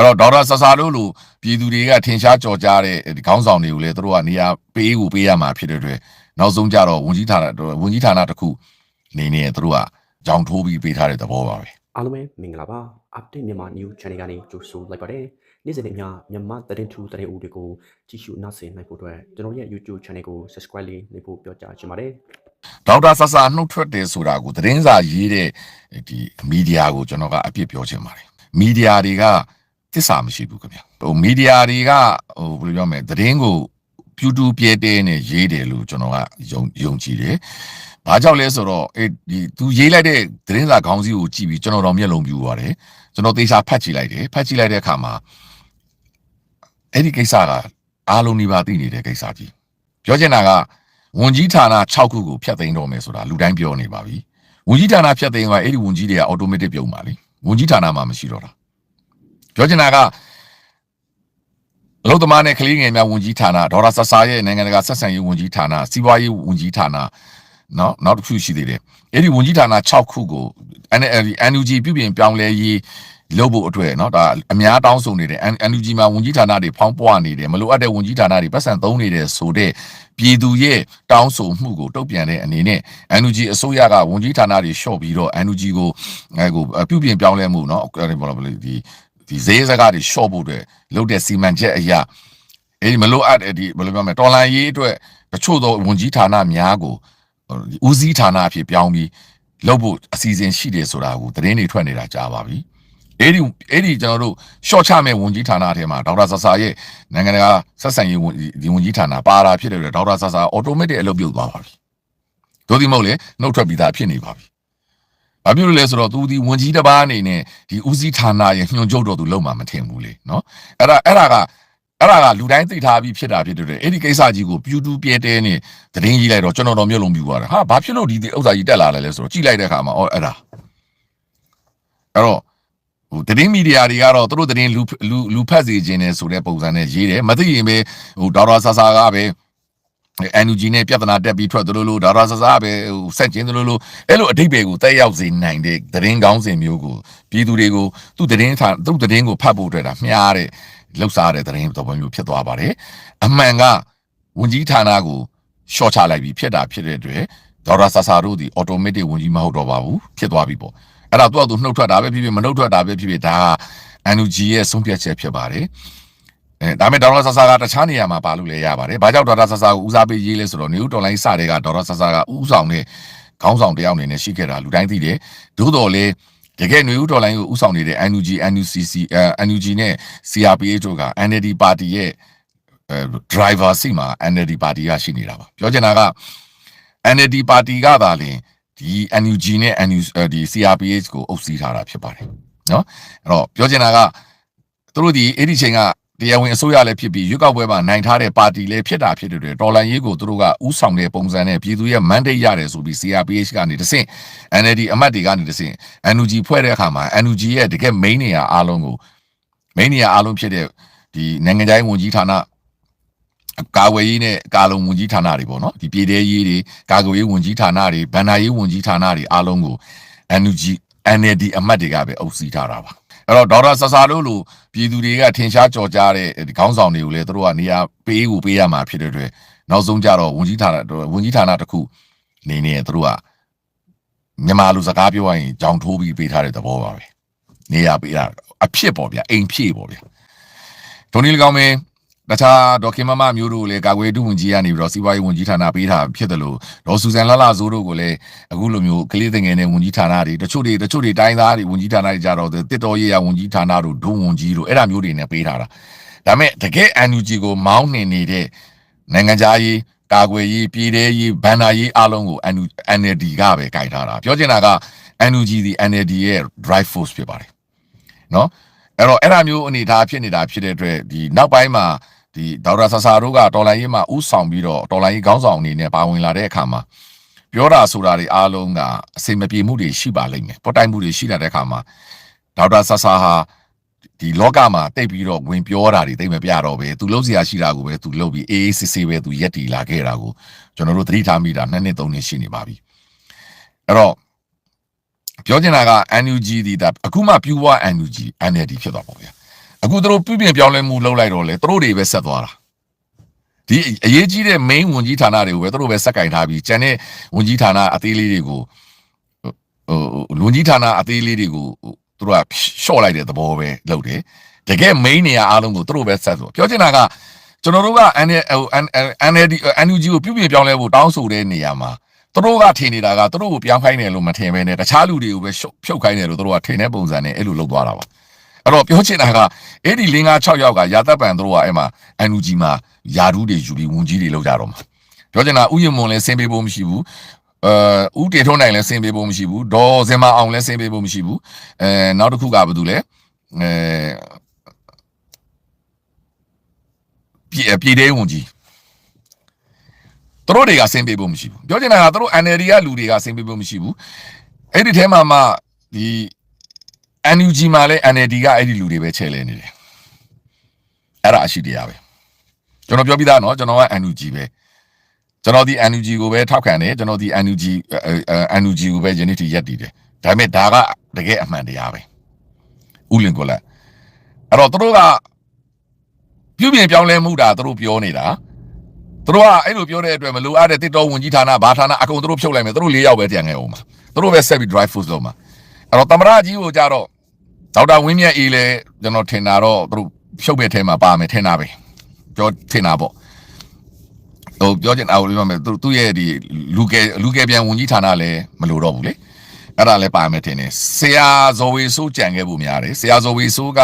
အဲ့တော့ဒေါက်တာဆဆာတို့လိုပြည်သူတွေကထင်ရှားကြော်ကြားတဲ့ဒီခေါင်းဆောင်တွေကိုလည်းသူတို့ကနေရာပေးကိုပေးရမှာဖြစ်တဲ့အတွက်နောက်ဆုံးကြတော့ဝန်ကြီးဌာနဝန်ကြီးဌာနတစ်ခုအနေနဲ့သူတို့ကကြောင်ထိုးပြီးပေးထားတဲ့သဘောပါပဲအားလုံးပဲမင်္ဂလာပါ update မြန်မာ new channel ကနေကြိုဆိုလိုက်ပါတယ်နေ့စဉ်နဲ့မျှမြန်မာသတင်းထူးသတင်းဦးတွေကိုကြည့်ရှုနားဆင်နိုင်ဖို့အတွက်ကျွန်တော်ရဲ့ YouTube channel ကို subscribe လေးလုပ်ဖို့ပြောကြားချင်ပါတယ်ဒေါက်တာဆဆာနှုတ်ထွက်တယ်ဆိုတာကိုသတင်းစာရေးတဲ့ဒီမီဒီယာကိုကျွန်တော်ကအပြစ်ပြောချင်ပါတယ်မီဒီယာတွေက သစ္စာမရှိဘူးခင်ဗျဟိုမီဒီယာတွေကဟိုဘယ်လိုပြောမလဲသတင်းကိုပြူတူပြဲတဲနဲ့ရေးတယ်လို့ကျွန်တော်ကယုံယုံကြည်တယ်။ဘာကြောင့်လဲဆိုတော့အဲဒီသူရေးလိုက်တဲ့သတင်းစာခေါင်းစည်းကိုကြည့်ပြီးကျွန်တော်တော့မျက်လုံးပြူသွားတယ်။ကျွန်တော်သေချာဖတ်ကြည့်လိုက်တယ်။ဖတ်ကြည့်လိုက်တဲ့အခါမှာအဲ့ဒီကိစ္စကအားလုံးဒီပါသိနေတဲ့ကိစ္စကြီး။ပြောချင်တာကဝန်ကြီးဌာန6ခုကိုဖျက်သိမ်းတော့မယ်ဆိုတာလူတိုင်းပြောနေပါပြီ။ဝန်ကြီးဌာနဖျက်သိမ်းသွားအဲ့ဒီဝန်ကြီးတွေကအော်တိုမက်တစ်ပြုံပါလေ။ဝန်ကြီးဌာနမှာမရှိတော့တာ။ ပြောချင်တာကအလုသမားနဲ့ကလေးငယ်များဝန်ကြီးဌာနဒေါ်လာဆဆာရဲ့နိုင်ငံတကာဆက်ဆံရေးဝန်ကြီးဌာနစီးပွားရေးဝန်ကြီးဌာနနော်နောက်တစ်ခုရှိသေးတယ်အဲ့ဒီဝန်ကြီးဌာန6ခုကို NLD NUG ပြုပြင်ပြောင်းလဲရေးလုပ်ဖို့အတွက်เนาะဒါအများတောင်းဆိုနေတယ် NUG မှာဝန်ကြီးဌာနတွေဖောင်းပွားနေတယ်မလိုအပ်တဲ့ဝန်ကြီးဌာနတွေပတ်စံသုံးနေတယ်ဆိုတဲ့ပြည်သူရဲ့တောင်းဆိုမှုကိုတုတ်ပြန်တဲ့အနေနဲ့ NUG အစိုးရကဝန်ကြီးဌာနတွေလျှော့ပြီးတော့ NUG ကိုအဲကိုပြုပြင်ပြောင်းလဲမှုเนาะအဲ့ဒီဘောလို့ဒီ ဒီဈေးစကားတွေလျှော့ဖို့အတွက်လုပ်တဲ့စီမံချက်အရာအဲဒီမလိုအပ်တဲ့ဒီဘယ်လိုပြောမလဲတော်လန်ရေးအတွက်တချို့သောဝန်ကြီးဌာနများကိုဦးစီးဌာနအဖြစ်ပြောင်းပြီးလုပ်ဖို့အစီအစဉ်ရှိတယ်ဆိုတာကိုသတင်းတွေထွက်နေတာကြားပါပြီအဲ့ဒီအဲ့ဒီကျွန်တော်တို့ short ချမဲ့ဝန်ကြီးဌာနအထဲမှာဒေါက်တာဆဆာရဲ့နိုင်ငံတကာဆက်ဆံရေးဝန်ဒီဝန်ကြီးဌာနပါတာဖြစ်တယ်ဒေါက်တာဆဆာ automatic အလုပ်ပြုတ်သွားပါပြီတို့ဒီမဟုတ်လေနှုတ်ထွက်ပြီးသားဖြစ်နေပါပြီ ဘာဖြစ်လို့လဲဆိုတော့သူဒီဝန်ကြီးတစ်ပါးအနေနဲ့ဒီဦးစီးဌာနရဲ့ညွှန်ချုပ်တော်သူလုံးမှာမထင်ဘူးလေနော်အဲ့ဒါအဲ့ဒါကအဲ့ဒါကလူတိုင်းသိထားပြီးဖြစ်တာဖြစ်တယ်အဲ့ဒီကိစ္စကြီးကိုပြူတူပြဲတဲနဲ့သတင်းကြီးလိုက်တော့ကျွန်တော်တော့မျိုးလုံးပြူသွားတာဟာဘာဖြစ်လို့ဒီဥစ္စာကြီးတက်လာလဲလဲဆိုတော့ကြည့်လိုက်တဲ့အခါမှာအော်အဲ့ဒါအဲ့တော့ဟိုသတင်းမီဒီယာတွေကတော့သူတို့သတင်းလူလူလူဖတ်စီခြင်းနဲ့ဆိုတဲ့ပုံစံနဲ့ရေးတယ်မသိရင်ပဲဟိုဒေါက်တာဆာဆာကပဲ NUG နဲ့ပြဿနာတက်ပြီးထွက်သလိုလိုဒါရဆဆပဲဟိုဆက်ကျင်းသလိုလိုအဲ့လိုအတိတ်ပဲကိုတက်ရောက်စေနိုင်တဲ့သတင်းကောင်းစင်မျိုးကိုပြည်သူတွေကိုသူ့သတင်းထားသူ့သတင်းကိုဖတ်ဖို့အတွက်ဒါမျှားတဲ့လှုပ်ရှားတဲ့သတင်းသဘောမျိုးဖြစ်သွားပါတယ်အမှန်ကဝန်ကြီးဌာနကိုရှော့ချလိုက်ပြီးဖြစ်တာဖြစ်တဲ့အတွက်ဒေါက်တာဆဆာတို့ဒီ automatic ဝန်ကြီးမဟုတ်တော့ပါဘူးဖြစ်သွားပြီပေါ့အဲ့ဒါသူ့အတူနှုတ်ထွက်တာပဲဖြစ်ဖြစ်မနှုတ်ထွက်တာပဲဖြစ်ဖြစ်ဒါက NUG ရဲ့ဆုံးဖြတ်ချက်ဖြစ်ပါတယ် အဲဒါမဲ့ဒေါက်တာဆဆာကတခြားနေရာမှာပါလို့လည်းရပါတယ်။ဘာကြောင့်ဒေါက်တာဆဆာကိုဦးစားပေးရေးလဲဆိုတော့ New Online စတဲ့ကဒေါက်တာဆဆာကဦးဆောင်တဲ့ခေါင်းဆောင်တယောက်အနေနဲ့ရှိခဲ့တာလူတိုင်းသိတယ်။သို့တော်လည်းတကယ် New Online ကိုဦးဆောင်နေတဲ့ NUG NUCC အဲ NUG နဲ့ CRPH တို့က NLD ပါတီရဲ့အဲ driver စီမှာ NLD ပါတီကရှိနေတာပါ။ပြောချင်တာက NLD ပါတီကသာလင်ဒီ NUG နဲ့ NU ဒီ CRPH ကိုအုပ်စီးထားတာဖြစ်ပါတယ်။နော်။အဲ့တော့ပြောချင်တာကသူတို့ဒီအဲ့ဒီချိန်က တရားဝင်အစိုးရလည်းဖြစ်ပြီးရွေးကောက်ပွဲမှာနိုင်ထားတဲ့ပါတီလည်းဖြစ်တာဖြစ်တဲ့အတွက်တော်လန်ရေးကိုသူတို့ကဥဆောင်တဲ့ပုံစံနဲ့ပြည်သူရဲ့ mandate ရတယ်ဆိုပြီး CRPH ကနေတဆင့် NLD အမတ်တွေကနေတဆင့် NUG ဖွဲ့တဲ့အခါမှာ NUG ရဲ့တကယ် main နေရာအားလုံးကို main နေရာအားလုံးဖြစ်တဲ့ဒီနိုင်ငံခြားရေးဝန်ကြီးဌာနကာဝေးရေးနဲ့ကာလုံဝန်ကြီးဌာနတွေပေါ့နော်ဒီပြည်ထရေးတွေကာကွယ်ရေးဝန်ကြီးဌာနတွေဗန္ဒာရေးဝန်ကြီးဌာနတွေအားလုံးကို NUG NLD အမတ်တွေကပဲအုပ်စီးထားတာပါ အဲ့တော့ဒေါက်တာဆဆာတို့လိုပြည်သူတွေကထင်ရှားကြော်ကြားတဲ့ဒီခေါင်းဆောင်တွေကိုလည်းတို့ကနေရာပေးကိုပေးရမှာဖြစ်တဲ့အတွက်နောက်ဆုံးကြတော့ဝန်ကြီးဌာနဝန်ကြီးဌာနတစ်ခုနေနေတို့ကမြန်မာလူစကားပြောရရင်ကြောင်ထိုးပြီးပေးထားတဲ့သဘောပါပဲနေရာပေးတာအဖြစ်ပေါ့ဗျအိမ်ဖြည့်ပေါ့ဗျဒိုနီလကောင်းမင်း တခြားဒေါခင်မမမျိုးတို့လည်းကာကွယ်တူဝန်ကြီးကနေပြီးတော့စီးပွားရေးဝန်ကြီးဌာနပေးထားဖြစ်တယ်လို့ဒေါ်ဆူဇန်လလဇိုးတို့ကိုလည်းအခုလိုမျိုးကလေးငယ်နဲ့ဝန်ကြီးဌာနတွေတချို့တွေတချို့တွေတိုင်းသားတွေဝန်ကြီးဌာနတွေကြတော့တစ်တော်ရေးရဝန်ကြီးဌာနတို့ဒုဝန်ကြီးတို့အဲ့ဒါမျိုးတွေနဲ့ပေးထားတာဒါမဲ့တကယ် NUG ကိုမောင်းနှင်နေတဲ့နိုင်ငံသားရေးကာကွယ်ရေးပြည်ထောင်ရေးဗန္ဒာရေးအလုံးကို NLD ကပဲကြိုက်ထားတာပြောချင်တာက NUG ဒီ NLD ရဲ့ drive force ဖြစ်ပါတယ်နော်အဲ့တော့အဲ့ဒါမျိုးအနေထားဖြစ်နေတာဖြစ်တဲ့အတွက်ဒီနောက်ပိုင်းမှာ ဒီဒေါက်တာဆဆာတို့ကတော်လိုင်းရေးမှာဥဆောင်ပြီးတော့တော်လိုင်းရေးခေါင်းဆောင်အနေနဲ့ပါဝင်လာတဲ့အခါမှာပြောတာဆိုတာတွေအားလုံးကအစိမပြေမှုတွေရှိပါလိမ့်မယ်ပေါ်တိုင်းမှုတွေရှိလာတဲ့အခါမှာဒေါက်တာဆဆာဟာဒီလောကမှာတိတ်ပြီးတော့ဝင်ပြောတာတွေတိတ်မပြတော့ပဲသူလုံးစရာရှိတာကိုပဲသူလုပ်ပြီးအေးအေးဆေးဆေးပဲသူရက်တီလာခဲ့တာကိုကျွန်တော်တို့သတိထားမိတာနှစ်နှစ်သုံးနှစ်ရှိနေပါပြီအဲ့တော့ပြောချင်တာက NUG ဒီဒါအခုမှပြူဝ NUG NLD ဖြစ်သွားပါဗျာ အခုသူတို့ပြုပြင်ပြောင်းလဲမှုလုပ်လိုက်တော့လေသူတို့တွေပဲဆက်သွားတာဒီအရေးကြီးတဲ့ main ဝန်ကြီးဌာနတွေကိုပဲသူတို့ပဲစက်ကင်ထားပြီးကျန်တဲ့ဝန်ကြီးဌာနအသေးလေးတွေကိုဟိုလူကြီးဌာနအသေးလေးတွေကိုသူတို့ကရှော့လိုက်တဲ့သဘောပဲလုပ်တယ်တကယ် main နေရာအားလုံးကိုသူတို့ပဲဆက်ဆိုပြောချင်တာကကျွန်တော်တို့က NLD NUG ကိုပြုပြင်ပြောင်းလဲဖို့တောင်းဆိုတဲ့နေရာမှာသူတို့ကထင်နေတာကသူတို့ကိုပြောင်းခိုင်းတယ်လို့မထင်ပဲနဲ့တခြားလူတွေကိုပဲဖြုတ်ခိုင်းတယ်လို့သူတို့ကထင်တဲ့ပုံစံနဲ့အဲ့လိုလုပ်သွားတာပါ အဲ့တော့ပြောချင်တာကအဲ့ဒီ5 6ယောက်ကရာသက်ပံသူတို့ကအဲ့မှာ NUG မှာယာဒူးတွေယူပြီးဝန်ကြီးတွေလောက်ကြတော့မှာပြောချင်တာဥယျာဉ်မွန်လည်းဆင်းပေးဖို့မရှိဘူးအဲဥတေထုံးနိုင်လည်းဆင်းပေးဖို့မရှိဘူးဒေါ်စင်မအောင်လည်းဆင်းပေးဖို့မရှိဘူးအဲနောက်တစ်ခုကဘာတူလဲအဲပြည်ပြည်သေးဝန်ကြီးသူတို့တွေကဆင်းပေးဖို့မရှိဘူးပြောချင်တာကသူတို့ NLD ကလူတွေကဆင်းပေးဖို့မရှိဘူးအဲ့ဒီထဲမှာမှဒီ NUG မှာလည်း NLD ကအဲ့ဒီလူတွေပဲချဲ့လဲနေတယ်အဲ့ဒါအရှိတရားပဲကျွန်တော်ပြောပြသားနော်ကျွန်တော်က NUG ပဲကျွန်တော်ဒီ NUG ကိုပဲထောက်ခံတယ်ကျွန်တော်ဒီ NUG NUG ကိုပဲယနေ့ထိရက်တည်တယ်ဒါပေမဲ့ဒါကတကယ်အမှန်တရားပဲဥလင်ကိုလက်အဲ့တော့သူတို့ကပြုပြင်ပြောင်းလဲမှုတာသူတို့ပြောနေတာသူတို့ကအဲ့လိုပြောတဲ့အတွက်မလိုအပ်တဲ့တစ်တော်ဝင်ကြီးဌာနဘာဌာနအကုန်သူတို့ဖြုတ်လိုက်မယ်သူတို့၄ယောက်ပဲတန်ငယ်အောင်မှာသူတို့ပဲဆက်ပြီး drive force လုပ်မှာ အဲ့တော့တမရကြီးကိုကြတော့ဒေါက်တာဝင်းမြတ်အေးလဲကျွန်တော်ထင်တာတော့သူတို့ဖြုတ်မဲ့ထဲမှာပါမယ်ထင်တာပဲပြောထင်တာပေါ့ဟိုပြောချင်တာကိုပြောမယ်သူသူ့ရဲ့ဒီလူကယ်လူကယ်ပြန်ဝင်ကြီးဌာနလည်းမလိုတော့ဘူးလေအဲ့ဒါလည်းပါမယ်ထင်တယ်ဆရာဇော်ဝေဆိုးကြံခဲ့ဖို့များတယ်ဆရာဇော်ဝေဆိုးက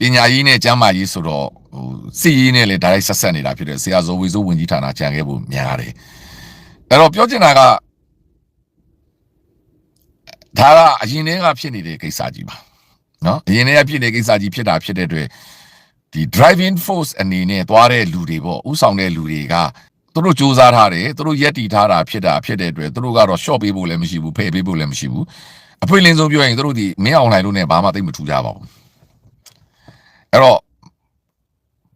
ပညာရေးနဲ့ကျမ်းမာရေးဆိုတော့ဟိုစီရေးနဲ့လည်း direct ဆက်ဆက်နေတာဖြစ်တယ်ဆရာဇော်ဝေဆိုးဝင်ကြီးဌာနကြံခဲ့ဖို့များတယ်အဲ့တော့ပြောချင်တာက ဒါကအရင်တည်းကဖြစ်နေတဲ့ကိစ္စကြီးပါနော်အရင်တည်းကဖြစ်နေတဲ့ကိစ္စကြီးဖြစ်တာဖြစ်တဲ့အတွက်ဒီ driving force အနေနဲ့သွားတဲ့လူတွေပေါ့ဥဆောင်တဲ့လူတွေကသူတို့စူးစမ်းထားတယ်သူတို့ရက်တီထားတာဖြစ်တာဖြစ်တဲ့အတွက်သူတို့ကတော့ short ပေးဖို့လည်းမရှိဘူးဖယ်ပေးဖို့လည်းမရှိဘူးအဖွင့်လင်းဆုံးပြောရင်သူတို့ဒီမင်းအောင်လှိုင်လို့ ਨੇ ဘာမှသိမထူကြပါဘူးအဲ့တော့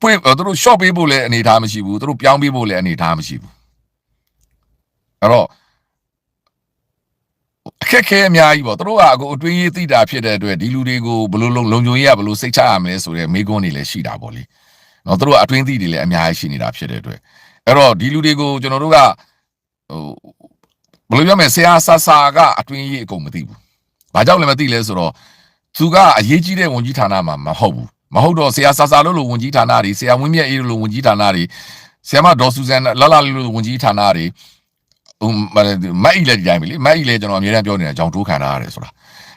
ပွင့်သူတို့ short ပေးဖို့လည်းအနေထားမရှိဘူးသူတို့ပြောင်းပေးဖို့လည်းအနေထားမရှိဘူးအဲ့တော့ အခက်ခဲအများကြီးပေါ့သူတို့ကအခုအတွင်းရေးသိတာဖြစ်တဲ့အတွက်ဒီလူတွေကိုဘယ်လိုလုံလုံခြုံရေးကဘယ်လိုစိတ်ချရမလဲဆိုတဲ့မိကွန်းတွေလည်းရှိတာပေါ့လေနော်သူတို့ကအတွင်းသိတွေလည်းအများကြီးရှိနေတာဖြစ်တဲ့အတွက်အဲ့တော့ဒီလူတွေကိုကျွန်တော်တို့ကဟိုဘယ်လိုပြောမလဲဆရာဆာဆာကအတွင်းရေးအကုန်မသိဘူးဘာကြောင့်လဲမသိလဲဆိုတော့သူကအရေးကြီးတဲ့ဝန်ကြီးဌာနမှာမဟုတ်ဘူးမဟုတ်တော့ဆရာဆာဆာလို့လို့ဝန်ကြီးဌာနတွေဆရာဝင်းမြတ်အေးလို့ဝန်ကြီးဌာနတွေဆရာမဒေါ်ဆူဇန်လာလာလို့ဝန်ကြီးဌာနတွေ ဟိုမတ်အီလည်းဒီတိုင်းပဲလေမတ်အီလည်းကျွန်တော်အများအားပြောနေတာကြောင်တိုးခံထားရတယ်ဆိုတာ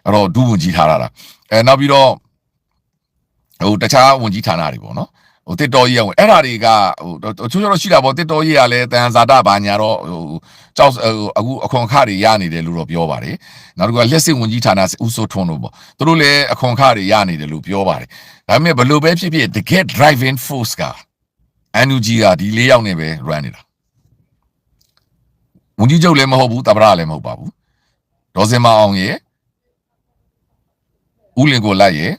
အဲ့တော့ဒုဝန်ကြီးထားတာအဲနောက်ပြီးတော့ဟိုတခြားဝန်ကြီးဌာနတွေပေါ့နော်ဟိုတစ်တော်ကြီးရဝင်အဲ့ဓာတွေကဟိုချိုးချိုးတော့ရှိတာပေါ့တစ်တော်ကြီးကလည်းတန်ဇာတာဘာညာတော့ဟိုကြောက်အခုအခွန်အခတွေရနေတယ်လို့တော့ပြောပါတယ်နောက်တစ်ခုကလက်စစ်ဝန်ကြီးဌာနဦးစိုးထွန်းတို့ပေါ့သူတို့လည်းအခွန်အခတွေရနေတယ်လို့ပြောပါတယ်ဒါပေမဲ့ဘလို့ပဲဖြစ်ဖြစ်တကယ် driving force က NUG ကဒီ၄ယောက်နဲ့ပဲ run နေတာ ဝန်ကြီးချုပ်လည်းမဟုတ်ဘူးတပရလည်းမဟုတ်ပါဘူးဒေါ်စင်မအောင်ရဲ့ဦးလင်ကိုလိုက်ရဲ့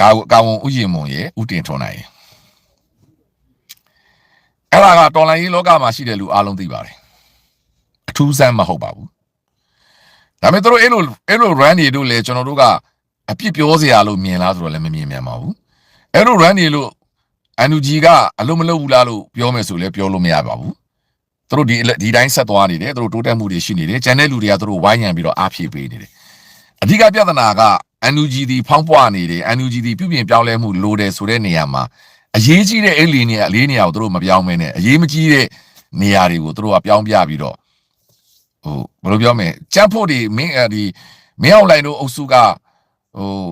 ကာကာဝန်ဥယျာဉ်မွန်ရဲ့ဥတင်ထွန်နိုင်ရဲ့အဲ့ဒါကတော်လိုင်းရေးလောကမှာရှိတဲ့လူအားလုံးသိပါတယ်အထူးဆန်းမဟုတ်ပါဘူးဒါပေမဲ့တို့အဲ့လိုအဲ့လို run တွေတို့လေကျွန်တော်တို့ကအပြစ်ပြောစရာလို့မြင်လားဆိုတော့လည်းမမြင်မြန်ပါဘူးအဲ့လို run တွေလို့ NUG ကအလုံးမလုံးဘူးလားလို့ပြောမယ်ဆိုလည်းပြောလို့မရပါဘူး သူတို့ဒီဒီတိုင်းဆက်သွားနေတယ်သူတို့တိုးတက်မှုတွေရှိနေတယ်ကျန်တဲ့လူတွေကသူတို့ဝိုင်းရံပြီးတော့အားဖြည့်ပေးနေတယ်အဓိကပြဿနာက NUG ဒီဖောင်းပွားနေတယ် NUG ဒီပြုပြင်ပြောင်းလဲမှုလိုတယ်ဆိုတဲ့နေရာမှာအရေးကြီးတဲ့အဲ့လီနေရာလေးနေရာကိုသူတို့မပြောင်းမင်းနဲ့အရေးမကြီးတဲ့နေရာတွေကိုသူတို့ကပြောင်းပြပြီးတော့ဟိုဘယ်လိုပြောမလဲကြက်ဖို့ဒီမင်းဒီမင်းအောင်လိုင်တို့အုပ်စုကဟို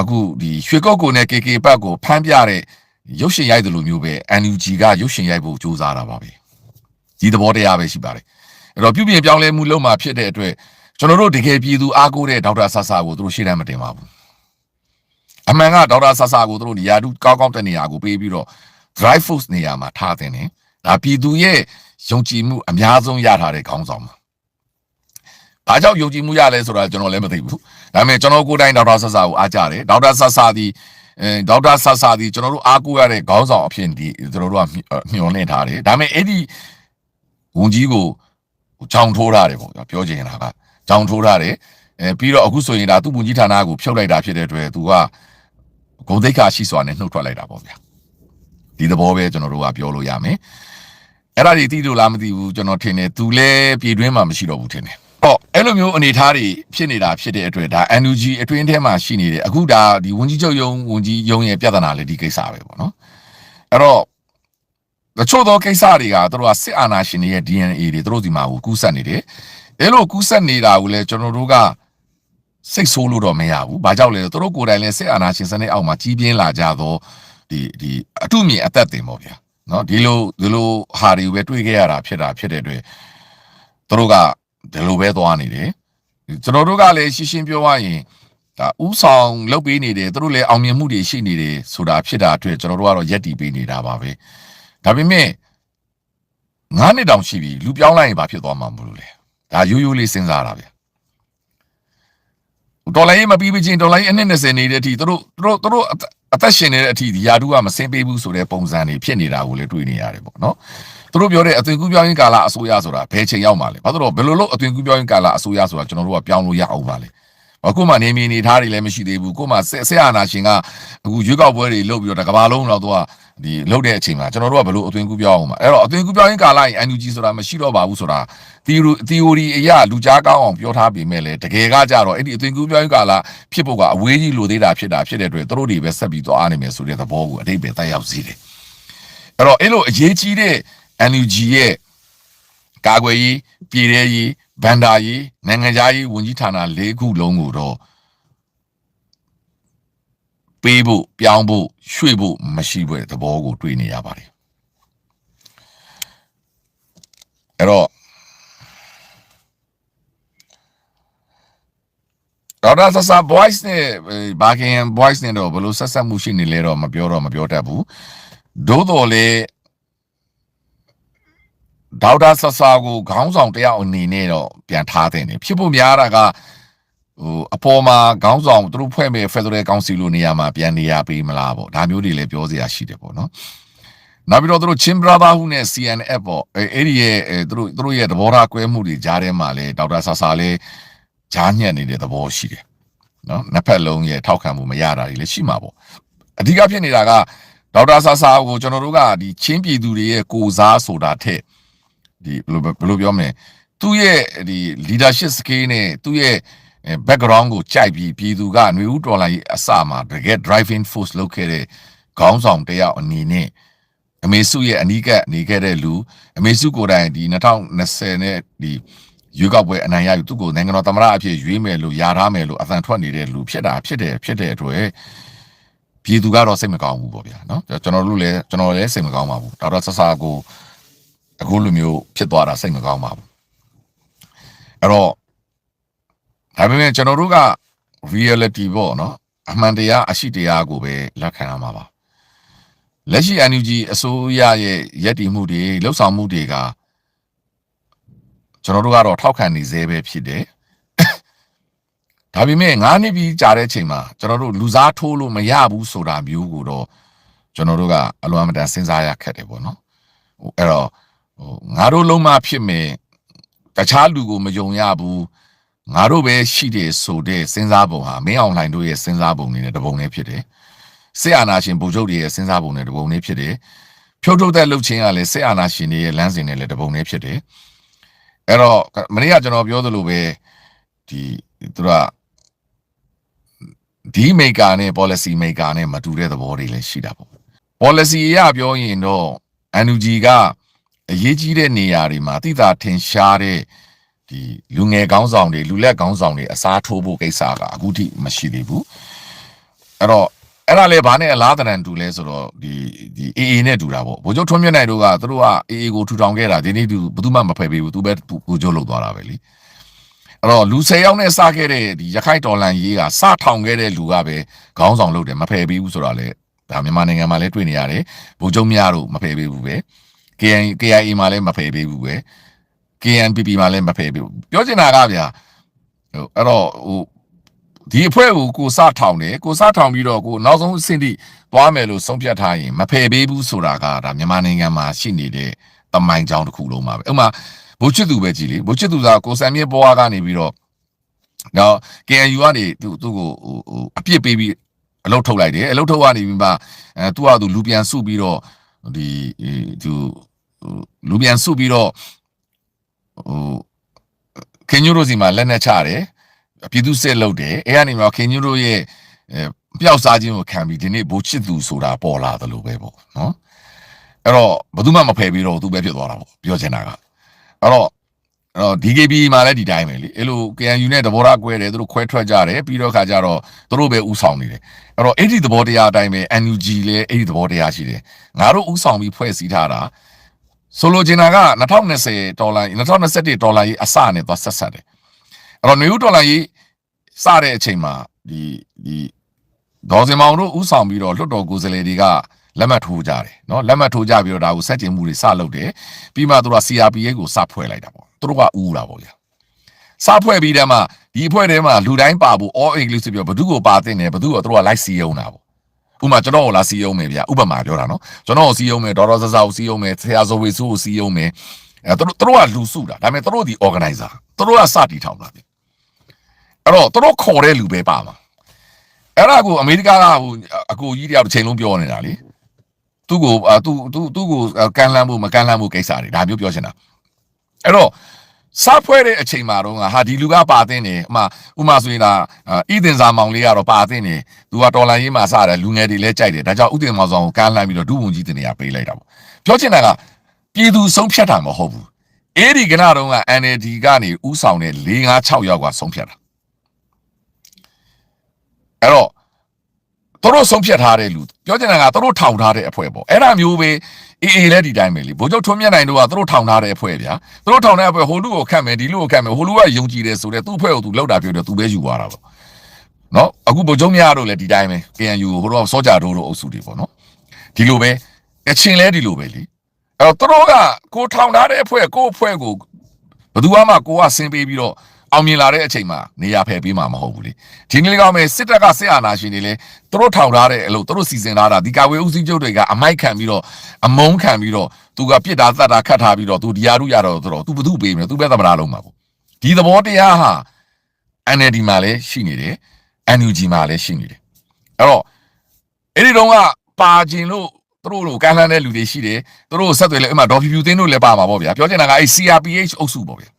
အခုဒီရွှေကုတ်ကိုနဲ့ KK ဘတ်ကိုဖမ်းပြတဲ့ရုပ်ရှင်ရိုက်တယ်လို့မျိုးပဲ NUG ကရုပ်ရှင်ရိုက်ဖို့စူးစမ်းတာပါပဲ ဒီသဘောတရားပဲရှိပါတယ်အဲ့တော့ပြုပြင်ပြောင်းလဲမှုလုပ်မှာဖြစ်တဲ့အတွက်ကျွန်တော်တို့တကယ်ပြည်သူအားကိုးတဲ့ဒေါက်တာဆာဆာကိုသူတို့ရှေ့တန်းမတင်ပါဘူးအမှန်ကဒေါက်တာဆာဆာကိုသူတို့နေရာတူကောင်းကောင်းတဲ့နေရာကိုပေးပြီးတော့ drive force နေရာမှာထားတင်တယ်ဒါပြည်သူရဲ့ယုံကြည်မှုအများဆုံးရထားတဲ့ခေါင်းဆောင်ပါဘာကြောင့်ယုံကြည်မှုရလဲဆိုတာကျွန်တော်လည်းမသိဘူးဒါပေမဲ့ကျွန်တော်ကိုယ်တိုင်ဒေါက်တာဆာဆာကိုအားကြတယ်ဒေါက်တာဆာဆာဒီအဲဒေါက်တာဆာဆာဒီကျွန်တော်တို့အားကိုးရတဲ့ခေါင်းဆောင်အဖြစ်ဒီကျွန်တော်တို့ကမျှော်လင့်ထားတယ်ဒါပေမဲ့အဲ့ဒီ ဝန်ကြီးကိုကြောင်ထိုးထားတယ်ပေါ့ပြောချင်တာကကြောင်ထိုးထားတယ်အဲပြီးတော့အခုဆိုရင်ဒါသူ့ဝန်ကြီးဌာနကိုဖြုတ်လိုက်တာဖြစ်တဲ့အတွက်သူကဂုံသိက္ခာရှိစွာနဲ့နှုတ်ထွက်လိုက်တာပေါ့ဗျာဒီသဘောပဲကျွန်တော်တို့ကပြောလို့ရမယ်အဲ့ဒါတွေသိလို့လားမသိဘူးကျွန်တော်ထင်တယ်သူလည်းပြည်တွင်းမှာမရှိတော့ဘူးထင်တယ်ဟောအဲ့လိုမျိုးအနေအထားတွေဖြစ်နေတာဖြစ်တဲ့အတွက်ဒါ NUG အတွင်းထဲမှာရှိနေတယ်အခုဒါဒီဝန်ကြီးချုပ်ယုံဝန်ကြီးယုံရဲ့ပြဿနာလည်းဒီကိစ္စပဲပေါ့နော်အဲ့တော့ တချို့သောကိစ္စတွေကသူတို့ကစစ်အာဏာရှင်တွေရဲ့ DNA တွေသူတို့ဒီမှာကိုကူးဆက်နေတယ်အဲ့လိုကူးဆက်နေတာကိုလည်းကျွန်တော်တို့ကစိတ်ဆိုးလို့တော့မရဘူး။ဘာကြောင့်လဲဆိုတော့သူတို့ကိုယ်တိုင်လည်းစစ်အာဏာရှင်စနစ်အောက်မှာကြီးပြင်းလာကြသောဒီဒီအထုမြင်အသက်တင်ပေါ့ဗျာ။နော်ဒီလိုဒီလိုဟာတွေပဲတွေးခဲ့ရတာဖြစ်တာဖြစ်တဲ့အတွက်သူတို့ကဒီလိုပဲသွားနေတယ်။ကျွန်တော်တို့ကလည်းရှင်းရှင်းပြောရရင်ဒါဥဆောင်လုပ်ပေးနေတယ်သူတို့လည်းအောင်မြင်မှုတွေရှိနေတယ်ဆိုတာဖြစ်တာအတွက်ကျွန်တော်တို့ကတော့ရက်တီပေးနေတာပါပဲ။ ဒါပေမဲ့ငါးနှစ်တောင်ရှိပြီလူပြောင်းလိုက်ရင်ဘာဖြစ်သွားမှာမလို့လဲ။ဒါရိုးရိုးလေးစဉ်းစားတာဗျာ။ဒေါ်လာရေးမပြီးပြီးချင်းဒေါ်လာရေးအနည်း20နေတဲ့အထိသူတို့သူတို့သူတို့အသက်ရှင်နေတဲ့အထိဒီယာတူကမစင်ပေးဘူးဆိုတဲ့ပုံစံတွေဖြစ်နေတာကိုလည်းတွေ့နေရတယ်ပေါ့နော်သူတို့ပြောတဲ့အသွင်ကူးပြောင်းရေးကာလအစိုးရဆိုတာဘယ်ချိန်ရောက်မှာလဲဘာလို့တော့ဘယ်လိုလို့အသွင်ကူးပြောင်းရေးကာလအစိုးရဆိုတာကျွန်တော်တို့ကပြောင်းလို့ရအောင်ပါလဲ အခုမှနေမီနေထားတွေလည်းမရှိသေးဘူးကိုမှဆက်ဆက်အာနာရှင်ကအခုရွေးကောက်ပွဲတွေလုပ်ပြီးတော့တကဘာလုံးတော့သူကဒီလုပ်တဲ့အချိန်မှာကျွန်တော်တို့ကဘယ်လိုအသွင်ကူးပြောင်းအောင်မှာအဲ့တော့အသွင်ကူးပြောင်းရေးကာလရင် NUG ဆိုတာမရှိတော့ပါဘူးဆိုတာ theory theory အရာလူကြားကောင်းအောင်ပြောထားပေမဲ့လည်းတကယ်ကကြတော့အဲ့ဒီအသွင်ကူးပြောင်းရေးကာလဖြစ်ဖို့ကအဝေးကြီးလိုသေးတာဖြစ်တာဖြစ်တဲ့အတွက်သူတို့တွေပဲဆက်ပြီးသွားနေမယ်ဆိုတဲ့သဘောကိုအတိတ်ပဲတက်ရောက်စေတယ်အဲ့တော့အဲ့လိုအရေးကြီးတဲ့ NUG ရဲ့ကာကွယ်ရေးပြည်ထရေး ဗန်ဒါရေးနိုင်ငံခြားရေးဝန်ကြီးဌာန၄ခုလုံးကိုတော့ပေးဖို့ပြောင်းဖို့ရွှေ့ဖို့မရှိဘူးတဲ့သဘောကိုတွေ့နေရပါတယ်အဲ့တော့ဒေါက်တာဆဆာ voice နဲ့ဘာကင် voice နဲ့တော့ဘယ်လိုဆက်ဆက်မှုရှိနေလဲတော့မပြောတော့မပြောတတ်ဘူးဒို့တော်လေ ဒေါက်တာဆဆာကိုခေါင်းဆောင်တယောက်အနေနဲ့တော့ပြန်ထားတဲ့နေဖြစ်ဖို့များတာကဟိုအပေါ်မှာခေါင်းဆောင်သူတို့ဖွဲ့မဲ့ Federal Council လိုနေရာမှာပြန်နေရပေးမလားပေါ့ဒါမျိုးတွေလည်းပြောစရာရှိတယ်ပေါ့နော်နောက်ပြီးတော့သူတို့ Chin Brotherhood နဲ့ CNF ပေါ့အဲအဲ့ဒီရဲ့အဲသူတို့သူတို့ရဲ့သဘောထားကွဲမှုတွေကြားထဲမှာလဲဒေါက်တာဆဆာလည်းဂျားညက်နေတဲ့သဘောရှိတယ်နော်နှစ်ဖက်လုံးရဲ့ထောက်ခံမှုမရတာတွေလည်းရှိမှာပေါ့အဓိကဖြစ်နေတာကဒေါက်တာဆဆာကိုကျွန်တော်တို့ကဒီချင်းပြည်သူတွေရဲ့ကိုစားဆိုတာထက် ဒီဘယ်လိုဘယ်လိုပြောမလဲသူ့ရဲ့ဒီ leadership skill နဲ့သူ့ရဲ့ background ကိုကြိုက်ပြီးပြည်သူကຫນွေဦးတော်လိုင်းအစမှာတကယ် driving force လုပ်ခဲ့တဲ့ခေါင်းဆောင်တယောက်အနေနဲ့အမေစုရဲ့အနီးကပ်နေခဲ့တဲ့လူအမေစုကိုယ်တိုင်ဒီ2020နဲ့ဒီရွေးကောက်ပွဲအနိုင်ရယူသူ့ကိုနိုင်ငံတော်သမ္မတအဖြစ်ရွေးမယ်လို့ယာထားမယ်လို့အသံထွက်နေတဲ့လူဖြစ်တာဖြစ်တယ်ဖြစ်တဲ့အတွက်ပြည်သူကတော့စိတ်မကောင်းဘူးပေါ့ဗျာနော်ကျွန်တော်တို့လည်းကျွန်တော်လည်းစိတ်မကောင်းပါဘူးဒေါက်တာဆဆာကို အခုလိုမျိုးဖြစ်သွားတာစိတ်မကောင်းပါဘူးအဲ့တော့ဒါပေမဲ့ကျွန်တော်တို့က reality ပေါ့နော်အမှန်တရားအရှိတရားကိုပဲလက်ခံရမှာပါလက်ရှိ NUG အစိုးရရဲ့ရည်တည်မှုတွေလှုပ်ဆောင်မှုတွေကကျွန်တော်တို့ကတော့ထောက်ခံနေသေးပဲဖြစ်တယ်ဒါပေမဲ့9နှစ်ပြီးကြာတဲ့ချိန်မှာကျွန်တော်တို့လူစားထိုးလို့မရဘူးဆိုတာမျိုးကိုတော့ကျွန်တော်တို့ကအလွန်အမတန်စဉ်းစားရခက်တယ်ပေါ့နော်ဟိုအဲ့တော့ ဟိုငါတို့လုံးမဖြစ်မယ်တခြားလူကိုမယုံရဘူးငါတို့ပဲရှိတယ်ဆိုတဲ့စဉ်းစားပုံဟာမင်းအောင်လှိုင်တို့ရဲ့စဉ်းစားပုံတွေနဲ့တပုံနဲ့ဖြစ်တယ်စစ်အာဏာရှင်ဗိုလ်ချုပ်တွေရဲ့စဉ်းစားပုံနဲ့တပုံနဲ့ဖြစ်တယ်ဖြုတ်ထုတ်တဲ့လှုပ်ချင်းကလည်းစစ်အာဏာရှင်တွေရဲ့လမ်းစဉ်နဲ့လည်းတပုံနဲ့ဖြစ်တယ်အဲ့တော့မနေ့ကကျွန်တော်ပြောသလိုပဲဒီသူကဒီ maker နဲ့ policy maker နဲ့မတူတဲ့သဘောတွေလည်းရှိတာပေါ့ policy အရပြောရင်တော့ NUG က အရေးကြီးတဲ့နေရာတွေမှာတိတာထင်ရှားတဲ့ဒီလူငယ်ကောင်းဆောင်တွေလူလက်ကောင်းဆောင်တွေအစားထိုးဖို့ကိစ္စကအခုထိမရှိသေးဘူးအဲ့တော့အဲ့ဒါလေဘာနဲ့အလားတန်တူလဲဆိုတော့ဒီဒီ AA နဲ့တူတာပေါ့ဗိုလ်ချုပ်ထွန်းမြတ်နိုင်တို့ကသူတို့က AA ကိုထူထောင်ခဲ့တာဒီနေ့သူဘယ်သူမှမဖယ်ပေးဘူးသူပဲဗိုလ်ချုပ်လုပ်သွားတာပဲလीအဲ့တော့လူ၁၀ယောက်နဲ့စခဲ့တဲ့ဒီရခိုင်တော်လန်ရေးကစထောင်ခဲ့တဲ့လူကပဲခေါင်းဆောင်လုပ်တယ်မဖယ်ပေးဘူးဆိုတာလေဒါမြန်မာနိုင်ငံမှာလည်းတွေ့နေရတယ်ဗိုလ်ချုပ်များတို့မဖယ်ပေးဘူးပဲ KI KIA မှာလည်းမဖယ်ပေးဘူးပဲ KNPP မှာလည်းမဖယ်ပေးဘူးပြောချင်တာကဗျာဟိုအဲ့တော့ဟိုဒီအဖွဲ့ကိုကိုစထောင်တယ်ကိုစထောင်ပြီးတော့ကိုနောက်ဆုံးအဆင့်ထိသွားမယ်လို့ဆုံးဖြတ်ထားရင်မဖယ်ပေးဘူးဆိုတာကဒါမြန်မာနိုင်ငံမှာရှိနေတဲ့တမိုင်းကြောင်းတစ်ခုလုံးပါပဲဥပမာဘိုးချစ်သူပဲကြည်လေဘိုးချစ်သူကကိုစံမြင့်ဘွားကနေပြီးတော့တော့ KNU ကနေသူသူ့ကိုဟိုဟိုအပြစ်ပေးပြီးအလုတ်ထုတ်လိုက်တယ်အလုတ်ထုတ်ကနေပြီးမှအဲသူကသူလူပြန်စုပြီးတော့ ဒီသူလူပြန်စုပြီးတော့ဟိုခင်ညိုတို့စီမှာလက်နဲ့ချတယ်ပြည်သူစစ်လုပ်တယ်အဲကနေမှခင်ညိုတို့ရဲ့ပျောက်စားခြင်းကိုခံပြီးဒီနေ့ဘိုးချစ်သူဆိုတာပေါ်လာတယ်လို့ပဲပေါ့နော်အဲ့တော့ဘယ်သူမှမဖယ်ပြီးတော့သူပဲဖြစ်သွားတာပေါ့ပြောချင်တာကအဲ့တော့ အဲ့တော့ DKB မှာလည်းဒီတိုင်းပဲလေအဲ့လို KNU နဲ့သဘောထားကွဲတယ်သူတို့ခွဲထွက်ကြတယ်ပြီးတော့ခါကျတော့သူတို့ပဲဥဆောင်နေတယ်အဲ့တော့အဲ့ဒီသဘောတရားအတိုင်းပဲ NUG လည်းအဲ့ဒီသဘောတရားရှိတယ်ငါတို့ဥဆောင်ပြီးဖွဲ့စည်းထားတာဆိုလိုချင်တာက2020ဒေါ်လာ2021ဒေါ်လာကြီးအစနဲ့သွားဆက်ဆက်တယ်အဲ့တော့ new ဒေါ်လာကြီးစတဲ့အချိန်မှာဒီဒီဒေါ်စင်မောင်တို့ဥဆောင်ပြီးတော့လွတ်တော်ကိုယ်စားလှယ်တွေကလက်မှတ်ထိုးကြတယ်เนาะလက်မှတ်ထိုးကြပြီးတော့ဒါကိုစက်ကျင်မှုတွေစလုပ်တယ်ပြီးမှသူတို့က CRPA ကိုစဖွဲ့လိုက်တာပေါ့ ့ သူတို့ကဥတာပေါ့ဗျာစဖွဲ့ပြီးတဲ့မှဒီအဖွဲ့ထဲမှာလူတိုင်းပါဖို့ all inclusive ပြောဘသူကိုပါတင်တယ်ဘသူကိုသူတို့ကလိုက်စီယုံတာပေါ့ဥပမာကျွန်တော်ကိုလာစီယုံမယ်ဗျာဥပမာပြောတာနော်ကျွန်တော်ကိုစီယုံမယ်ဒေါ်တော်ဆဆာကိုစီယုံမယ်ဆရာဇော်ဝေစုကိုစီယုံမယ်အဲသူတို့သူတို့ကလူစုတာဒါပေမဲ့သူတို့ဒီ organizer သူတို့ကစတီထောင်တာဗျအဲ့တော့သူတို့ခေါ်တဲ့လူပဲပါမှာအဲ့ဒါကိုအမေရိကကဟိုအကူကြီးတယောက်တစ်ချိန်လုံးပြောနေတာလေသူ့ကိုသူသူသူ့ကိုကန်လန်းဖို့မကန်လန်းဖို့ကိစ္စတွေဒါမျိုးပြောချင်တာ အဲ့တော့စဖွဲ့တဲ့အချိန်မှာတော့ဟာဒီလူကပါတင်တယ်အမဥမာဆိုရင်ဒါဤတင်စာမောင်လေးကတော့ပါတင်တယ်သူကတော်လန်ရေးမှာစတယ်လူငယ်တွေလည်းကြိုက်တယ်ဒါကြောင့်ဥတင်မောင်ဆောင်ကိုကမ်းလှမ်းပြီးတော့ဒုဝန်ကြီးတင်နေရပေးလိုက်တာပေါ့ပြောချင်တာကပြည်သူဆုံးဖြတ်တာမဟုတ်ဘူးအဲ့ဒီကနတော့က NLD ကနေဥဆောင်တဲ့၄၅6ယောက်ကဆုံးဖြတ်တာအဲ့တော့သူတို့ဆုံးဖြတ်ထားတဲ့လူပြောချင်တာကသူတို့ထောင်ထားတဲ့အဖွဲ့ပေါ့အဲ့ဒါမျိုးပဲ အေးအေးလည်းဒီတိုင်းပဲလေဘိုးချုပ်ထွန်းမြတ်နိုင်တို့ကသူတို့ထောင်ထားတဲ့အဖွဲ့ဗျာသူတို့ထောင်တဲ့အဖွဲ့ဟိုလူကိုခတ်မယ်ဒီလူကိုခတ်မယ်ဟိုလူကယုံကြည်တယ်ဆိုတော့သူ့အဖွဲ့ကိုသူလောက်တာပြောတယ်သူပဲယူသွားတာပေါ့နော်အခုဘိုးချုပ်မြတ်တို့လည်းဒီတိုင်းပဲ KNU ကိုဟိုတော့စောကြတို့တို့အုပ်စုတွေပေါ့နော်ဒီလိုပဲအချင်းလဲဒီလိုပဲလေအဲ့တော့သူတို့ကကိုထောင်ထားတဲ့အဖွဲ့ကိုအဖွဲ့ကိုဘယ်သူမှကိုကဆင်းပေးပြီးတော့ အောင်မြင်လာတဲ့အချိန်မှာနေရာဖယ်ပေးမှာမဟုတ်ဘူးလေဒီနေ့ကောင်မဲ့စစ်တပ်ကစစ်အာဏာရှင်တွေလည်းသူတို့ထောင်ထားတဲ့အလုပ်သူတို့စီစဉ်ထားတာဒီကာဝေးဦးစီးချုပ်တွေကအမိုက်ခံပြီးတော့အမုန်းခံပြီးတော့သူကပြစ်တာသတ်တာခတ်ထားပြီးတော့သူဒီယာရုရတော့ဆိုတော့သူဘသူပေးမလဲသူပဲသမနာလုံးမှာပေါ့ဒီသဘောတရားဟာ NLD မှာလည်းရှိနေတယ် NUG မှာလည်းရှိနေတယ်အဲ့တော့အဲ့ဒီတော့ကပါခြင်းလို့သူတို့လိုကမ်းလှမ်းတဲ့လူတွေရှိတယ်သူတို့ဆက်သွယ်လဲအဲ့မှာဒေါ်ဖြူဖြူသင်းတို့လည်းပါမှာပေါ့ဗျာပြောချင်တာကအဲ့ CRPH အုပ်စုပေါ့ဗျာ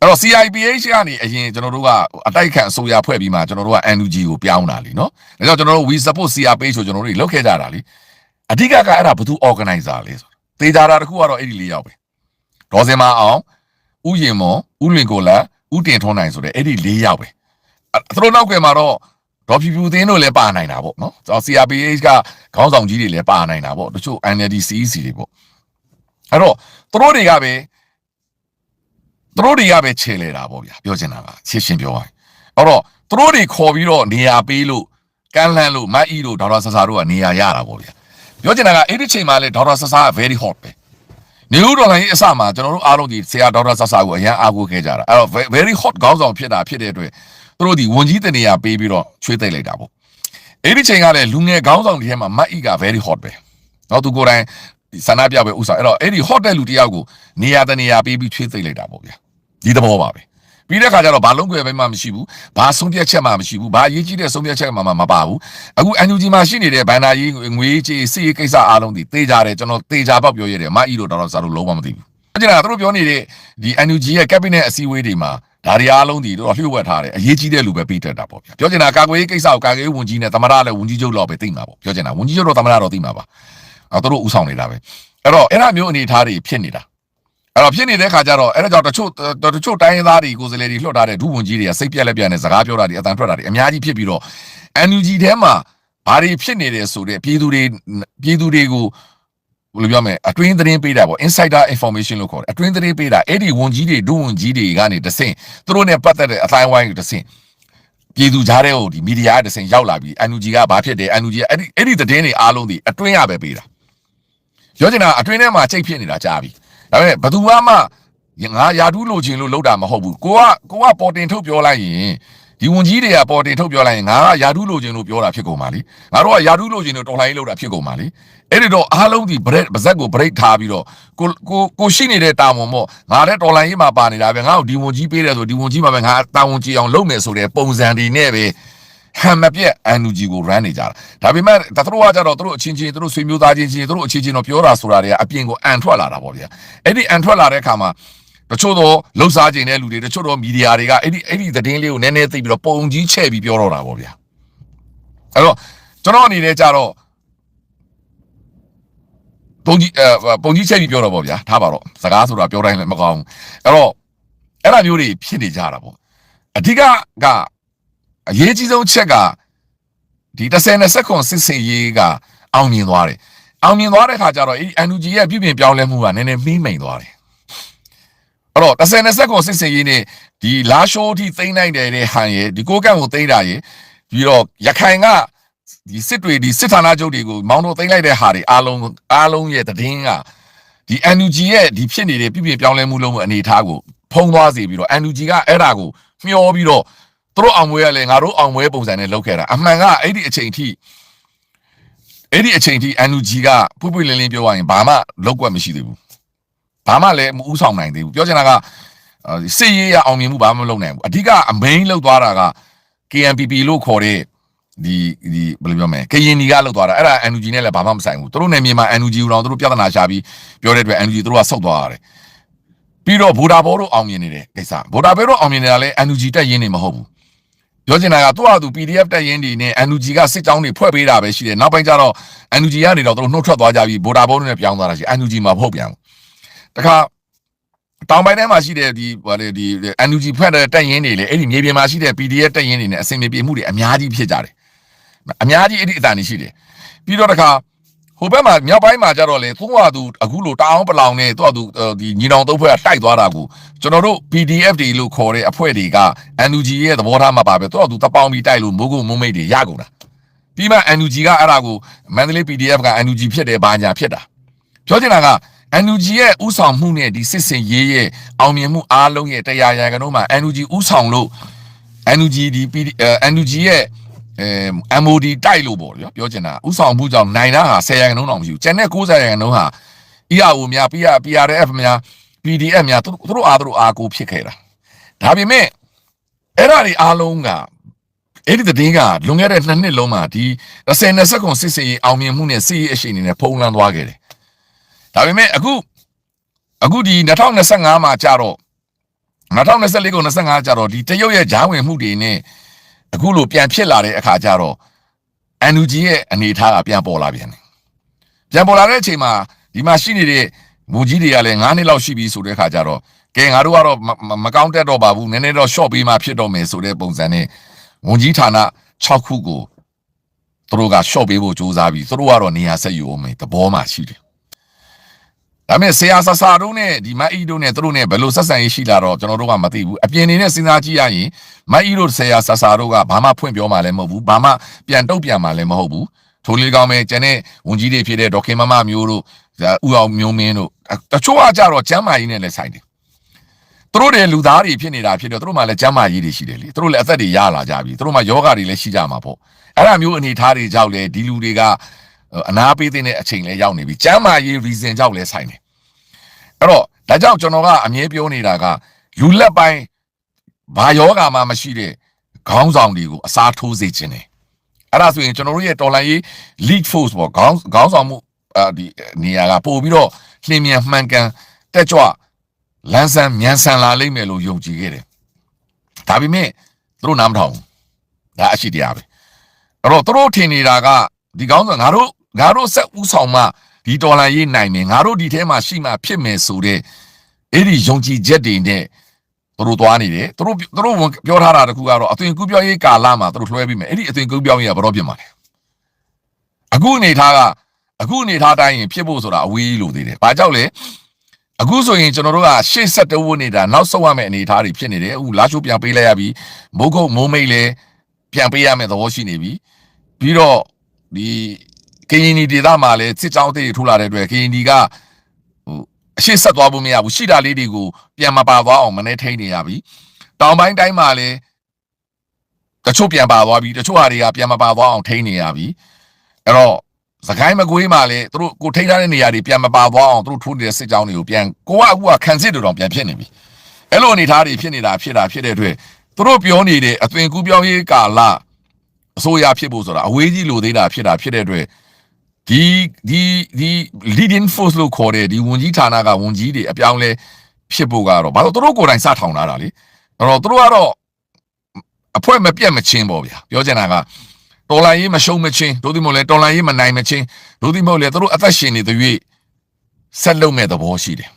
အဲ့တော့ CIPH ကနေအရင်ကျွန်တော်တို့ကအတိုက်ခံအစိုးရဖွဲ့ပြီးမှကျွန်တော်တို့က NUG ကိုပြောင်းတာလीเนาะဒါကြောင့်ကျွန်တော်တို့ we support CRPH ကိုကျွန်တော်တို့လောက်ခဲ့ကြတာလीအဓိကကအဲ့ဒါဘယ်သူ organizer လဲဆိုတေးကြတာတခုကတော့အဲ့ဒီလေးယောက်ပဲဒေါ်စင်မအောင်ဥယျင်မွန်ဥလွင်ကိုလာဥတင်ထွန်းနိုင်ဆိုတဲ့အဲ့ဒီလေးယောက်ပဲသူတို့နောက်ကွယ်မှာတော့ဒေါ်ဖြူဖြူသင်းတို့လည်းပါနိုင်တာပေါ့နော်ကျွန်တော် CRPH ကခေါင်းဆောင်ကြီးတွေလည်းပါနိုင်တာပေါ့တချို့ NLD CEC တွေပေါ့အဲ့တော့သူတို့တွေကပဲ သူတို့တွေကပဲခြေလေတာပေါ့ဗျာပြောချင်တာကရှင်းရှင်းပြောရရင်အဲ့တော့သူတို့တွေခေါ်ပြီးတော့နေရာပေးလို့ကန်းလှမ်းလို့မတ်အီတို့ဒေါက်တာဆဆာတို့ကနေရာရတာပေါ့ဗျာပြောချင်တာကအဲ့ဒီချိန်မှာလေဒေါက်တာဆဆာက very hot ပဲနေဦးဒေါ်လာကြီးအစမှာကျွန်တော်တို့အားလုံးဒီဆရာဒေါက်တာဆဆာကိုအရန်အားကိုးခဲ့ကြတာအဲ့တော့ very hot ခေါင်းဆောင်ဖြစ်တာဖြစ်တဲ့အတွက်သူတို့ဒီဝန်ကြီးတနေရာပေးပြီးတော့ချွေးသိမ့်လိုက်တာပေါ့အဲ့ဒီချိန်ကလည်းလူငယ်ခေါင်းဆောင်တွေထဲမှာမတ်အီက very hot ပဲတော့သူကိုယ်တိုင် ဆန္ဒပြပဲဥစားအဲ့တော့အဲ့ဒီ hot တဲ့လူတယောက်ကိုနေရာတနေရာပေးပြီးချွေးသိမ့်လိုက်တာပေါ့ဗျာဒီသဘောပါပဲပြီးတဲ့ခါကျတော့ဘာလုံးကွယ်ပဲမှမရှိဘူးဘာဆုံးဖြတ်ချက်မှမရှိဘူးဘာအရေးကြီးတဲ့ဆုံးဖြတ်ချက်မှမပါဘူးအခု NUG မှာရှိနေတဲ့ဘန်နာကြီးငွေကြေးစီးရေးကိစ္စအားလုံးဒီတေးကြတယ်ကျွန်တော်တေးကြပေါက်ပြောရတယ်မအီတို့တော်တော်စားလို့လုံးဝမသိဘူးအကျဉ်းကသူတို့ပြောနေတဲ့ဒီ NUG ရဲ့ cabinet အစည်းအဝေးတွေမှာဒါတွေအားလုံးဒီတော့လျှို့ဝှက်ထားတယ်အရေးကြီးတဲ့လူပဲပြီးတက်တာပေါ့ဗျာပြောချင်တာကာကွယ်ရေးကိစ္စကိုကာကွယ်ရေးဝန်ကြီးနဲ့သမရလည်းဝန်ကြီးချုပ်လောက်ပဲသိမှာပေါ့ပြောချင်တာဝန်ကြီးချုပ်တော့သမရတော့သိမှာပါအဲ သူတို့ဥဆောင်နေတာပဲအဲ့တော့အဲ့ဒါမျိုးအနေအထားတွေဖြစ်နေတာအဲ့တော့ဖြစ်နေတဲ့ခါကျတော့အဲ့ဒါကြောင့်တချို့တချို့တိုင်းရင်းသားတွေကိုယ်စားလှယ်တွေလွှတ်ထားတဲ့ဒုဝန်ကြီးတွေကစိတ်ပြက်လက်ပြက်နဲ့စကားပြောတာတွေအတန်ထွက်တာတွေအများကြီးဖြစ်ပြီးတော့ NUG ထဲမှာဘာတွေဖြစ်နေတယ်ဆိုတဲ့ပြည်သူတွေပြည်သူတွေကိုဘယ်လိုပြောမလဲအတွင်းသတင်းပေးတာပေါ့ insider information လို့ခေါ်တယ်အတွင်းသတင်းပေးတာအဲ့ဒီဝန်ကြီးတွေဒုဝန်ကြီးတွေကနေတဆင့်သူတို့နဲ့ပတ်သက်တဲ့အတိုင်းဝိုင်းကိုတဆင့်ပြည်သူကြားတဲ့ဟိုဒီမီဒီယာတဆင့်ရောက်လာပြီး NUG ကဘာဖြစ်တယ် NUG ကအဲ့ဒီအဲ့ဒီသတင်းတွေအားလုံးဒီအတွင်းရပဲပေးတာ ပြောချင်တာအတွင်းထဲမှာချိတ်ဖြစ်နေတာကြားပြီဒါပေမဲ့ဘသူမှမငါယာတူးလိုချင်လို့လောက်တာမဟုတ်ဘူးကိုကကိုကပေါ်တင်ထုတ်ပြောလိုက်ရင်ဒီဝန်ကြီးတွေကပေါ်တင်ထုတ်ပြောလိုက်ရင်ငါကယာတူးလိုချင်လို့ပြောတာဖြစ်ကုန်ပါလीငါတို့ကယာတူးလိုချင်လို့တော်လှန်ရေးလောက်တာဖြစ်ကုန်ပါလीအဲ့ဒီတော့အားလုံးဒီ break ပါဇက်ကို break ထားပြီးတော့ကိုကိုကိုရှိနေတဲ့တာဝန်ပေါ့ငါလည်းတော်လှန်ရေးမှာပါနေတာပဲငါ့ကိုဒီဝန်ကြီးပေးတယ်ဆိုဒီဝန်ကြီးမှာပဲငါတာဝန်ကြည့်အောင်လုပ်မယ်ဆိုတဲ့ပုံစံတွေနဲ့ပဲ ဟန်မပြက် NUG ကို run နေကြတာဒါပေမဲ့တသူတို့ကကြတော့သူတို့အချင်းချင်းသူတို့ဆွေမျိုးသားချင်းချင်းသူတို့အချင်းချင်းတော့ပြောတာဆိုတာတွေကအပြင်ကိုအန်ထွက်လာတာပေါ့ဗျာအဲ့ဒီအန်ထွက်လာတဲ့အခါမှာတချို့တော့လှုပ်ရှားခြင်းတဲ့လူတွေတချို့တော့မီဒီယာတွေကအဲ့ဒီအဲ့ဒီသတင်းလေးကိုနည်းနည်းသိပြီးတော့ပုံကြီးချဲ့ပြီးပြောတော့တာပေါ့ဗျာအဲ့တော့ကျွန်တော်အနေနဲ့ကြတော့ပုံကြီးအဲပုံကြီးချဲ့ပြီးပြောတော့ပေါ့ဗျာထားပါတော့စကားဆိုတာပြောတိုင်းလည်းမကောင်းဘူးအဲ့တော့အဲ့လိုမျိုးတွေဖြစ်နေကြတာပေါ့အဓိကက အရေးကြီးဆုံးချက်ကဒီ30နဲ့စက္ကွန်စစ်စင်ရေးကအောင်မြင်သွားတယ်အောင်မြင်သွားတဲ့ခါကျတော့အဲ့ဒီ NUG ရဲ့ပြုပြင်ပြောင်းလဲမှုကနည်းနည်းမှီးမိန်သွားတယ်အဲ့တော့30နဲ့စက္ကွန်စစ်စင်ရေးနဲ့ဒီလာရှိုးအထိသိမ့်နိုင်တယ်တဲ့ဟန်ရဲ့ဒီကိုကန့်ကိုသိမ့်တာရဲ့ပြီးတော့ရခိုင်ကဒီစစ်တွေဒီစစ်ဌာနချုပ်တွေကိုမောင်းတို့သိမ့်လိုက်တဲ့ဟာတွေအားလုံးအားလုံးရဲ့တည်င်းကဒီ NUG ရဲ့ဒီဖြစ်နေတဲ့ပြုပြင်ပြောင်းလဲမှုလုံးအနေအထားကိုဖုံးသွားစေပြီးတော့ NUG ကအဲ့ဒါကိုမျောပြီးတော့ သူတို့အောင်မွေးရလဲငါတို့အောင်မွေးပုံစံနဲ့လုပ်ခဲ့တာအမှန်ကအဲ့ဒီအချိန်ထိအဲ့ဒီအချိန်ထိ NUG ကပွပွလင်းလင်းပြောရရင်ဘာမှလောက်ွက်မရှိသေးဘူးဘာမှလည်းမဥဆောင်နိုင်သေးဘူးပြောချင်တာကစစ်ရေးရအောင်မြင်မှုဘာမှမလုပ်နိုင်ဘူးအဓိကအမိန်လောက်သွားတာက KNPP လို့ခေါ်တဲ့ဒီဒီဘယ်လိုပြောမလဲကရင်ဒီကလောက်သွားတာအဲ့ဒါ NUG နဲ့လည်းဘာမှမဆိုင်ဘူးသူတို့နယ်မြေမှာ NUG ကိုတော့သူတို့ပြဿနာရှာပြီးပြောတဲ့အတွက် NUG သူတို့ကဆုတ်သွားရတယ်ပြီးတော့ဗိုလ်ဒါဘောတို့အောင်မြင်နေတဲ့ကိစ္စဗိုလ်ဒါဘောတို့အောင်မြင်နေတာလည်း NUG တက်ရင်းနေမဟုတ်ဘူး ပြောချင်တာကသူ့ဟာသူ PDF တက်ရင်းတွေနဲ့ NUG ကစစ်ကြောင်းတွေဖွဲ့ပေးတာပဲရှိတယ်နောက်ပိုင်းကျတော့ NUG ကနေတော့သူတို့နှုတ်ထွက်သွားကြပြီးဗိုလ်ဒါဘောတို့နဲ့ပြောင်းသွားတာရှိ NUG မှာဖုတ်ပြန်ဘူးတခါတောင်ပိုင်းထဲမှာရှိတဲ့ဒီဟိုလေဒီ NUG ဖွဲ့တဲ့တက်ရင်းတွေလေအဲ့ဒီမြေပြင်မှာရှိတဲ့ PDF တက်ရင်းတွေနဲ့အစင်ပြေမှုတွေအများကြီးဖြစ်ကြတယ်အများကြီးအဲ့ဒီအတန်တွေရှိတယ်ပြီးတော့တခါ ဟိုဘက်မှာမြောက်ပိုင်းမှာကျတော့လေသူ့ဟာသူအခုလိုတအောင်ပလောင်နဲ့သူ့ဟာသူဒီညီနောင်သုံးဖွဲ့ကတိုက်သွားတာကိုကျွန်တော်တို့ PDF တွေလို့ခေါ်တဲ့အဖွဲ့တွေက NUG ရဲ့သဘောထားမှာပါပဲသူ့ဟာသူတပေါင်းပြီးတိုက်လို့မိုးကုတ်မုံမိတ်တွေရကုန်တာပြီးမှ NUG ကအဲ့ဒါကိုမန္တလေး PDF က NUG ဖြစ်တယ်ဘာညာဖြစ်တာပြောချင်တာက NUG ရဲ့ဥဆောင်မှုနဲ့ဒီစစ်စင်ရေးရဲ့အောင်မြင်မှုအားလုံးရဲ့တရားရန်ကတော့မှ NUG ဥဆောင်လို့ NUG ဒီ NUG ရဲ့ အဲ MOD တိုက်လို့ပေါ့ပြောချင်တာဥဆောင်မှုကြောင့်နိုင်တာဟာ10ရာခိုင်နှုန်းတော့မရှိဘူးကျန်တဲ့90ရာခိုင်နှုန်းဟာ ERO များ PR PRF များ PDF များသူတို့အားသူတို့အားကိုဖြစ်ခဲ့တာဒါပေမဲ့အဲ့ဒါတွေအားလုံးကအဲ့ဒီတည်င်းကလွန်ခဲ့တဲ့နှစ်နှစ်လုံးမှာဒီ30နဲ့စက္ကွန်စစ်စစ်ရေးအောင်မြင်မှုနဲ့စစ်ရေးအရှိန်နဲ့ဖုံးလန်းသွားခဲ့တယ်ဒါပေမဲ့အခုအခုဒီ2025မှာကြာတော့2024ကို25ကြာတော့ဒီတရုတ်ရဲ့ဂျားဝင်မှုတွေနဲ့ အခုလိုပြန်ဖြစ်လာတဲ့အခါကျတော့ NUG ရဲ့အနေအထားကပြန်ပေါ်လာပြန်တယ်ပြန်ပေါ်လာတဲ့အချိန်မှာဒီမှာရှိနေတဲ့မူကြီးတွေကလည်း9နှစ်လောက်ရှိပြီဆိုတဲ့အခါကျတော့ကဲငါတို့ကတော့မကောင်းတက်တော့ပါဘူးနည်းနည်းတော့ short ပေးမှဖြစ်တော့မယ်ဆိုတဲ့ပုံစံနဲ့ဝန်ကြီးဌာန6ခုကိုသူတို့က short ပေးဖို့ကြိုးစားပြီးသူတို့ကတော့နေရာဆက်ယူအောင်မယ်သဘောမှရှိတယ် ဒါပေမဲ့ဆရာဆဆာတို့နဲ့ဒီမတ်အီတို့နဲ့သူတို့နဲ့ဘယ်လိုဆက်ဆံရေးရှိလာတော့ကျွန်တော်တို့ကမသိဘူးအပြင်နေနဲ့စဉ်းစားကြည့်ရရင်မတ်အီတို့ဆရာဆဆာတို့ကဘာမှဖွင့်ပြောမှလည်းမဟုတ်ဘူးဘာမှပြန်တုတ်ပြန်မှလည်းမဟုတ်ဘူးထိုလေးကောင်းပဲကျန်တဲ့ဝန်ကြီးတွေဖြစ်တဲ့ဒေါခင်မမမျိုးတို့ဥအောင်မျိုးမင်းတို့တချို့ကကြတော့ကျမ်းမာရေးနဲ့လည်းဆိုင်တယ်သူတို့တွေလူသားတွေဖြစ်နေတာဖြစ်တော့သူတို့မှလည်းကျမ်းမာရေးတွေရှိတယ်လေသူတို့လည်းအသက်တွေရလာကြပြီသူတို့မှယောဂတွေလည်းရှိကြမှာပေါ့အဲ့ဒါမျိုးအနေထားတွေကြောင့်လေဒီလူတွေကအနာပေးတဲ့အချိန်လဲရောက်နေပြီကျမ်းမာရေး reason ကြောင့်လဲဆိုင်တယ် အဲ့တော့ဒါကြောင့်ကျွန်တော်ကအမြဲပြောနေတာကလူလက်ပိုင်းဘာယောဂါမှမရှိတဲ့ခေါင်းဆောင်တွေကိုအစားထိုးစေခြင်းတယ်အဲ့ဒါဆိုရင်ကျွန်တော်တို့ရဲ့တော်လိုင်းရေး lead force ပေါ့ခေါင်းခေါင်းဆောင်မှုအဲဒီနေရာကပို့ပြီးတော့လင်းမြန်မှန်ကန်တက်ကြွလန်းဆန်းမြန်ဆန်လာလိမ့်မယ်လို့ယုံကြည်ခဲ့တယ်ဒါပေမဲ့သူတို့နားမထောင်ဒါအရှိတရားပဲအဲ့တော့သူတို့ထင်နေတာကဒီကောင်းဆိုငါတို့ငါတို့ဆက်ဥဆောင်မှ ဒီတော်လိုင်းရေးနိုင်မယ်ငါတို့ဒီထဲမှာရှိမှဖြစ်မယ်ဆိုတဲ့အဲ့ဒီယုံကြည်ချက်တွေနဲ့သူတို့သွားနေတယ်သူတို့သူတို့ပြောထားတာတခုကတော့အသွင်ကူးပြောင်းရေးကာလမှာသူတို့လွှဲပြီးမယ်အဲ့ဒီအသွင်ကူးပြောင်းရေးကဘယ်တော့ဖြစ်မှာလဲအခုအနေထားကအခုအနေထားတိုင်းရင်ဖြစ်ဖို့ဆိုတာအဝေးကြီးလို့သေးတယ်။ဘာကြောင့်လဲ။အခုဆိုရင်ကျွန်တော်တို့ကရှေ့ဆက်တဝတ်နေတာနောက်ဆုတ်ရမယ့်အနေအထားတွေဖြစ်နေတယ်။အခုလာချိုးပြန်ပေးလိုက်ရပြီ။မိုးကုတ်မိုးမိတ်လည်းပြန်ပေးရမယ့်သဘောရှိနေပြီ။ပြီးတော့ဒီ ကရင်နီဒေသမှာလည်းစစ်ကြောင်းတွေထိုးလာတဲ့အတွက်ကရင်နီကဟိုအရှိဆက်သွားဖို့မရဘူးရှိတာလေးတွေကိုပြန်မပါသွားအောင်မနေထိန်နေရပြီ။တောင်ပိုင်းတိုင်းမှာလည်းတချို့ပြန်ပါသွားပြီတချို့ဟာတွေကပြန်မပါသွားအောင်ထိန်နေရပြီ။အဲ့တော့စကိုင်းမကွေးမှာလေသူတို့ကိုထိန်းထားတဲ့နေရာတွေပြန်မပါသွားအောင်သူတို့ထိုးနေတဲ့စစ်ကြောင်းတွေကိုပြန်ကိုကအခုကခံစစ်တော်ပြန်ဖြစ်နေပြီအဲ့လိုအနေထားတွေဖြစ်နေတာဖြစ်တာဖြစ်တဲ့အတွက်သူတို့ပြောနေတဲ့အသွင်ကူးပြောင်းရေးကာလအစိုးရဖြစ်ဖို့ဆိုတာအဝေးကြီးလိုသေးတာဖြစ်တာဖြစ်တဲ့အတွက် ဒီဒီဒီ leading force လို့ခေါ်တဲ့ဒီဝန်ကြီးဌာနကဝန်ကြီးတွေအပြောင်းလဲဖြစ်ဖို့ကတော့ဘာလို့သူတို့ကိုယ်တိုင်စထောင်လာတာလေအဲ့တော့သူတို့ကတော့အဖွဲ့မပြတ်မချင်းပေါ့ဗျာပြောချင်တာကတော်လိုင်းရေးမရှုံးမချင်းတို့ဒီမို့လဲတော်လိုင်းရေးမနိုင်မချင်းတို့ဒီမို့လဲသူတို့အသက်ရှင်နေသွေးဆက်လုပ်မဲ့သဘောရှိတယ်